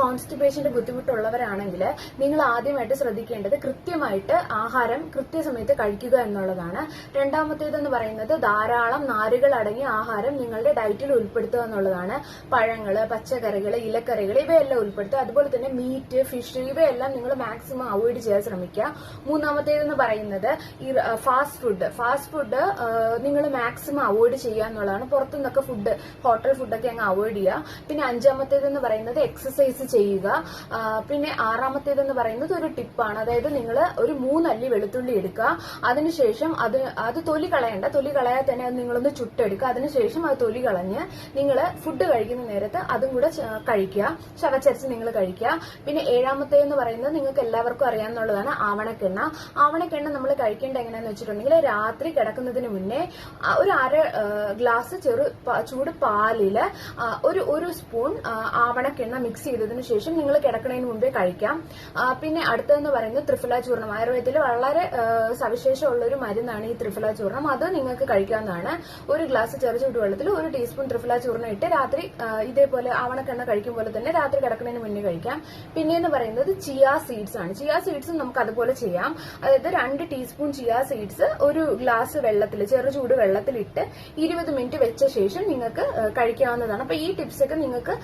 കോൺസ്റ്റിപ്പേഷന്റെ ബുദ്ധിമുട്ടുള്ളവരാണെങ്കിൽ നിങ്ങൾ ആദ്യമായിട്ട് ശ്രദ്ധിക്കേണ്ടത് കൃത്യമായിട്ട് ആഹാരം കൃത്യസമയത്ത് കഴിക്കുക എന്നുള്ളതാണ്. രണ്ടാമത്തേതെന്ന് പറയുന്നത് ധാരാളം നാരുകൾ അടങ്ങിയ ആഹാരം നിങ്ങളുടെ ഡയറ്റിൽ ഉൾപ്പെടുത്തുക എന്നുള്ളതാണ്. പഴങ്ങൾ പച്ചക്കറികൾ ഇലക്കറികൾ ഇവയെല്ലാം ഉൾപ്പെടുത്തുക. അതുപോലെ തന്നെ മീറ്റ് ഫിഷ് ഇവയെല്ലാം നിങ്ങൾ മാക്സിമം അവോയ്ഡ് ചെയ്യാൻ ശ്രമിക്കുക. മൂന്നാമത്തേതെന്ന് പറയുന്നത് ഈ ഫാസ്റ്റ് ഫുഡ് ഫാസ്റ്റ് ഫുഡ് നിങ്ങൾ മാക്സിമം അവോയ്ഡ് ചെയ്യുക എന്നുള്ളതാണ്. പുറത്തുനിന്നൊക്കെ ഫുഡ് ഹോട്ടൽ ഫുഡൊക്കെ അങ്ങ് അവോയ്ഡ് ചെയ്യുക. പിന്നെ അഞ്ചാമത്തേതെന്ന് പറയുന്നത് എക്സസൈസ് ചെയ്യുക. പിന്നെ ആറാമത്തേതെന്ന് പറയുന്നത് ഒരു ടിപ്പാണ്. അതായത് നിങ്ങൾ ഒരു മൂന്നല്ലി വെളുത്തുള്ളി എടുക്കുക. അതിനുശേഷം അത് അത് തൊലി കളയണ്ട. തൊലി കളയാതെ തന്നെ അത് നിങ്ങളൊന്ന് ചുട്ടെടുക്കുക. അതിനുശേഷം അത് തൊലി കളഞ്ഞ് നിങ്ങൾ ഫുഡ് കഴിക്കുന്ന നേരത്ത് അതും കൂടെ കഴിക്കുക. ചവച്ചരച്ച് നിങ്ങൾ കഴിക്കുക. പിന്നെ ഏഴാമത്തേന്ന് പറയുന്നത് നിങ്ങൾക്ക് എല്ലാവർക്കും അറിയാവുന്നതാണ് ആവണക്കെണ്ണ. ആവണക്കെണ്ണ നമ്മൾ കഴിക്കേണ്ട എങ്ങനെയാന്ന് വെച്ചിട്ടുണ്ടെങ്കിൽ രാത്രി കിടക്കുന്നതിന് മുന്നേ ഒരു അര ഗ്ലാസ് ചെറു ചൂട് പാലിൽ ഒരു ഒരു സ്പൂൺ ആവണക്കെണ്ണ മിക്സ് ചെയ്തതിനു ശേഷം നിങ്ങൾ കിടക്കുന്നതിന് മുമ്പേ കഴിക്കാം. പിന്നെ അടുത്തതെന്ന് പറയുന്നത് ത്രിഫല ചൂർണം ആയുർവേദത്തിൽ വളരെ സവിശേഷമുള്ള ഒരു മരുന്നാണ് ഈ ത്രിഫല ചൂർണം അത് നിങ്ങൾക്ക് കഴിക്കാവുന്നതാണ്. ഒരു ഗ്ലാസ് ചെറു ചൂടുവെള്ളത്തിൽ ഒരു ടീസ്പൂൺ ത്രിഫല ചൂർണം ഇട്ട് രാത്രി ഇതേപോലെ ആവണക്കെണ്ണ കഴിക്കും പോലെ തന്നെ രാത്രി കിടക്കുന്നതിന് മുന്നേ കഴിക്കാം. പിന്നെയെന്ന് പറയുന്നത് ചിയ സീഡ്സ് ആണ്. ചിയ സീഡ്സ് നമുക്ക് അതുപോലെ ചെയ്യാം. അതായത് രണ്ട് ടീസ്പൂൺ ചിയ സീഡ്സ് ഒരു ഗ്ലാസ് വെള്ളത്തിൽ ചെറു ചൂട് വെള്ളത്തിലിട്ട് ഇരുപത് മിനിറ്റ് വെച്ച ശേഷം നിങ്ങൾക്ക് കഴിക്കാവുന്നതാണ്. അപ്പൊ ഈ ടിപ്സ് ഒക്കെ നിങ്ങൾക്ക്